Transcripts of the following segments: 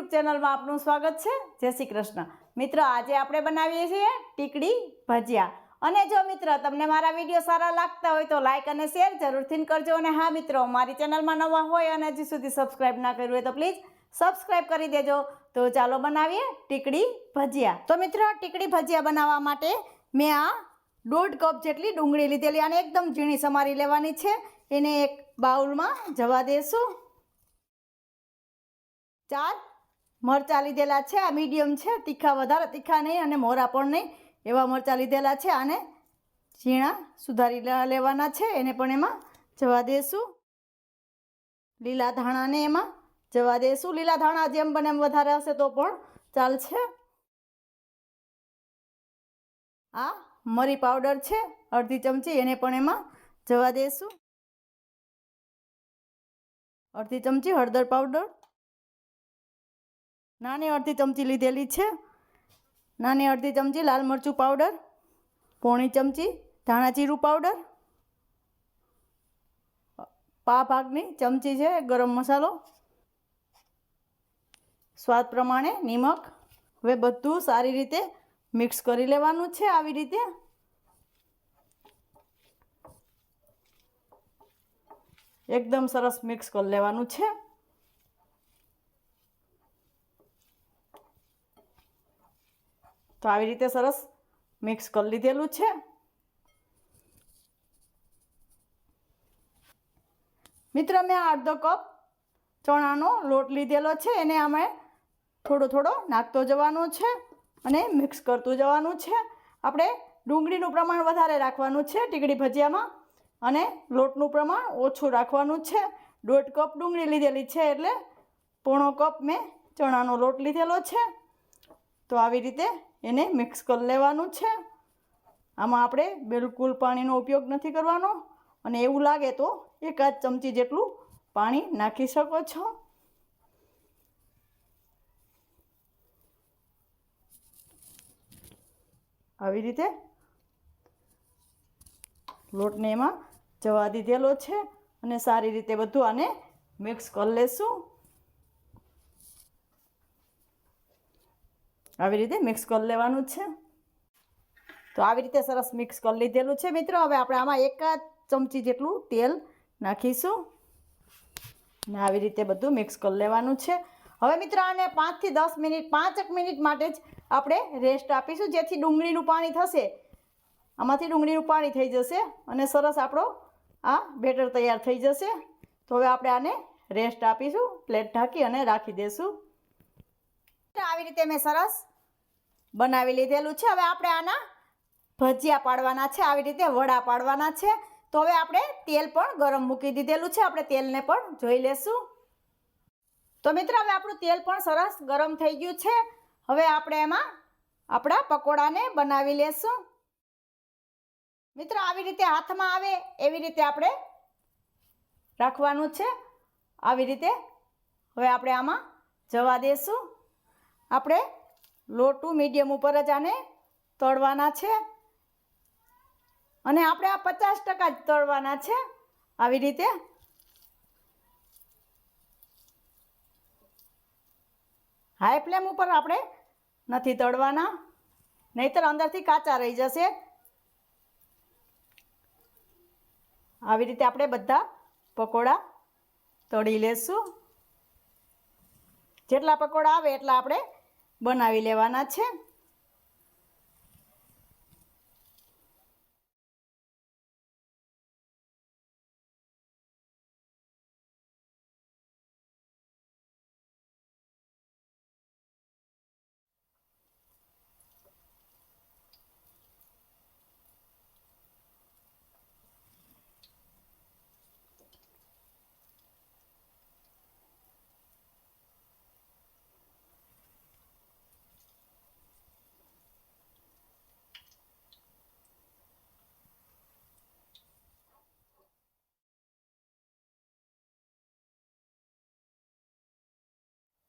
YouTube ચેનલમાં આપનું સ્વાગત છે. જય શ્રી કૃષ્ણ. મિત્રો, આજે આપણે બનાવીએ છીએ ટીકડી ભજીયા. અને જો મિત્ર, તમને મારા વીડિયો સારા લાગતા હોય તો લાઇક અને શેર જરૂરથી કરજો. અને હા મિત્રો, મારી ચેનલમાં નવા હોય અને હજી સુધી સબસ્ક્રાઈબ ના કર્યું હોય તો પ્લીઝ સબસ્ક્રાઈબ કરી દેજો. તો ચાલો બનાવીએ ટીકડી ભજીયા. તો મિત્રો, ટીકડી ભજીયા બનાવવા માટે મેં આ દોઢ કપ જેટલી ડુંગળી લીધેલી અને એકદમ ઝીણી સમારી લેવાની છે. એને એક બાઉલમાં જવા દેશું. ચાર મરચાં લીધેલા છે, આ મીડિયમ છે, તીખા વધારે, તીખા નહીં અને મોરા પણ નહીં. એવા મરચાં લીધેલા છે આને ઝીણા સુધારી લેવાના છે, એને પણ એમાં જવા દેશું. લીલા ધાણાને એમાં જવા દેશું. લીલા ધાણા જેમ બને એમ વધારે હશે તો પણ ચાલશે. આ મરી પાવડર છે, અડધી ચમચી, એને પણ એમાં જવા દેશું. અડધી ચમચી હળદર પાવડર. નાની અડધી ચમચી લીધેલી છે. નાની અડધી ચમચી લાલ મરચું પાવડર, પોણી ચમચી ધાણા જીરું પાવડર પા ભાગની ચમચી છે ગરમ મસાલો, સ્વાદ પ્રમાણે નિમક. હવે બધું સારી રીતે મિક્સ કરી લેવાનું છે આવી રીતે. એકદમ સરસ મિક્સ કરી લેવાનું છે. તો આવી રીતે સરસ મિક્સ કરી લીધેલું છે. મિત્ર, મેં અડધો કપ ચણાનો લોટ લીધેલો છે. એને અમે થોડો થોડો નાખતો જવાનો છે અને મિક્સ કરતું જવાનું છે. આપણે ડુંગળીનું પ્રમાણ વધારે રાખવાનું છે ટીકડી ભજીયામાં અને લોટનું પ્રમાણ ઓછું રાખવાનું છે. દોઢ કપ ડુંગળી લીધેલી છે એટલે પોણો કપ મેં ચણાનો લોટ લીધેલો છે. તો આવી રીતે એને મિક્સ કરી લેવાનું છે. આમાં આપણે બિલકુલ પાણીનો ઉપયોગ નથી કરવાનો અને એવું લાગે તો એકાદ ચમચી જેટલું પાણી નાખી શકો છો. આવી રીતે લોટને એમાં જવા દીધેલો છે અને સારી રીતે બધું આને મિક્સ કરી લેશું. આવી રીતે મિક્સ કરી લેવાનું છે. તો આવી રીતે સરસ મિક્સ કરી લીધેલું છે મિત્રો. હવે આપણે આમાં એકાદ ચમચી જેટલું તેલ નાખીશું ને આવી રીતે બધું મિક્સ કરી લેવાનું છે. હવે મિત્રો આને પાંચથી દસ મિનિટ, પાંચક મિનિટ માટે જ આપણે રેસ્ટ આપીશું, જેથી ડુંગળીનું પાણી થશે. આમાંથી ડુંગળીનું પાણી થઈ જશે અને સરસ આપણો આ બેટર તૈયાર થઈ જશે. તો હવે આપણે આને રેસ્ટ આપીશું પ્લેટ ઢાંકી અને રાખી દઈશું આવી રીતે મેં સરસ બનાવી લીધેલું છે. હવે આપણે આના ભજીયા પાડવાના છે. આવી રીતે વડા પાડવાના છે. તો હવે આપણે તેલ પણ ગરમ મૂકી દીધેલું છે. આપણે તેલને પણ જોઈ લેશું. તો મિત્ર, હવે આપણું તેલ પણ સરસ ગરમ થઈ ગયું છે. હવે આપણે એમાં આપણા પકોડાને બનાવી લેશું. મિત્ર, આવી રીતે હાથમાં આવે એવી રીતે આપણે રાખવાનું છે. આવી રીતે હવે આપણે આમાં જવા દેશું. આપણે લોટું મીડિયમ ઉપર જ આને તળવાના છે. અને આપણે આ પચાસ ટકા જ તળવાના છે. આવી રીતે હાઈ ફ્લેમ ઉપર આપણે નથી તળવાના. નહીતર અંદરથી કાચા રહી જશે. આવી રીતે આપણે બધા પકોડા તળી લેશું. જેટલા પકોડા આવે એટલા આપણે બનાવી લેવાના છે.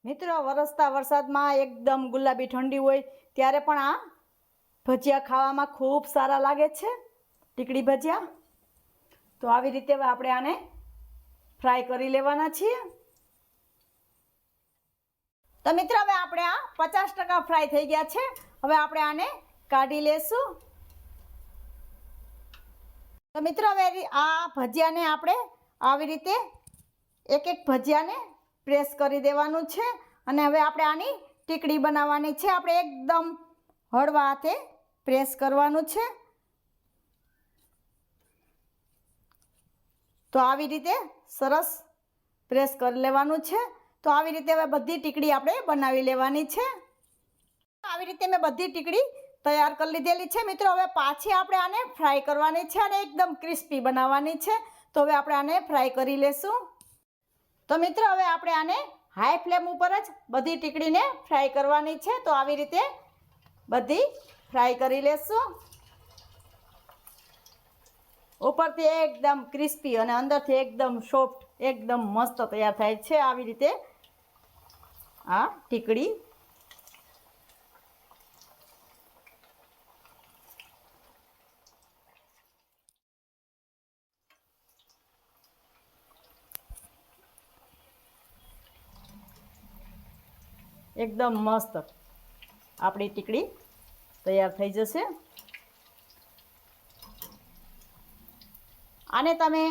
મિત્રો, વરસતા વરસાદમાં એકદમ ગુલાબી ઠંડી હોય, ત્યારે પણ આ ભજીયા ખાવામાં ખૂબ સારા લાગે છે. ટીકડી ભજીયા. તો આવી રીતે આપણે આને ફ્રાય કરી લેવાના છીએ. તો મિત્રો, હવે આપણે આ પચાસ ટકા ફ્રાય થઈ ગયા છે. હવે આપણે આને કાઢી લેશું. તો મિત્રો, હવે આ ભજીયાને આપણે આવી રીતે એક એક ભજીયાને પ્રેસ કરી દેવાનું છે અને હવે આપણે આની ટીકડી બનાવવાની છે. આપણે એકદમ હળવા હાથે પ્રેસ કરવાનું છે. તો આવી રીતે સરસ પ્રેસ કરી લેવાનું છે. તો આવી રીતે હવે બધી ટીકડી આપણે બનાવી લેવાની છે. આવી રીતે મેં બધી ટીકડી તૈયાર કરી લીધેલી છે. મિત્રો, હવે પાછી આપણે આને ફ્રાય કરવાની છે અને એકદમ ક્રિસ્પી બનાવવાની છે. તો હવે આપણે આને ફ્રાય કરી લેશું. તો મિત્રો, હવે આપણે આને હાઈ ફ્લેમ ઉપર જ બધી ટીકડીને ફ્રાય કરવાની છે. તો આવી રીતે બધી ફ્રાય કરી લેશું. ઉપરથી એકદમ ક્રિસ્પી અને અંદરથી એકદમ સોફ્ટ એકદમ મસ્ત તૈયાર થાય છે. આવી રીતે આ ટીકડી એકદમ મસ્ત. આપણી ટીકડી તૈયાર થઈ જશે. આને તમે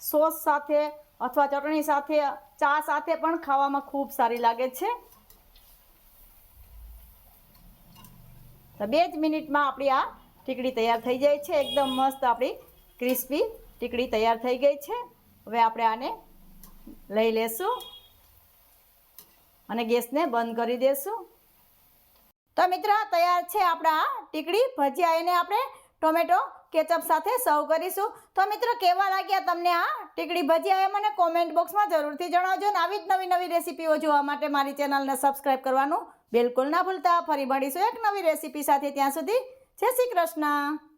સોસ સાથે અથવા ચટણી સાથે, ચા સાથે પણ ખાવામાં ખૂબ સારી લાગે છે. તો બે જ મિનિટમાં આપણી આ ટીકડી તૈયાર થઈ જાય છે. એકદમ મસ્ત આપણી ક્રિસ્પી ટીકડી તૈયાર થઈ ગઈ છે. હવે આપણે આને લઈ લેશું. અને ગેસને બંધ કરી દેશું. તો મિત્ર તૈયાર છે આપણા ટીકડી ભજીયા. એને આપણે ટોમેટો, કેચઅપ સાથે સર્વ કરીશું. તો મિત્રો, કેવા લાગ્યા તમને આ ટીકડી ભજીયા? એ મને કોમેન્ટ બોક્સમાં જરૂરથી જણાવજો અને આવી જ નવી નવી રેસીપીઓ જોવા માટે મારી ચેનલને સબસ્ક્રાઈબ કરવાનું બિલકુલ ના ભૂલતા. ફરી મળીશું એક નવી રેસીપી સાથે ત્યાં સુધી. જય શ્રી કૃષ્ણ.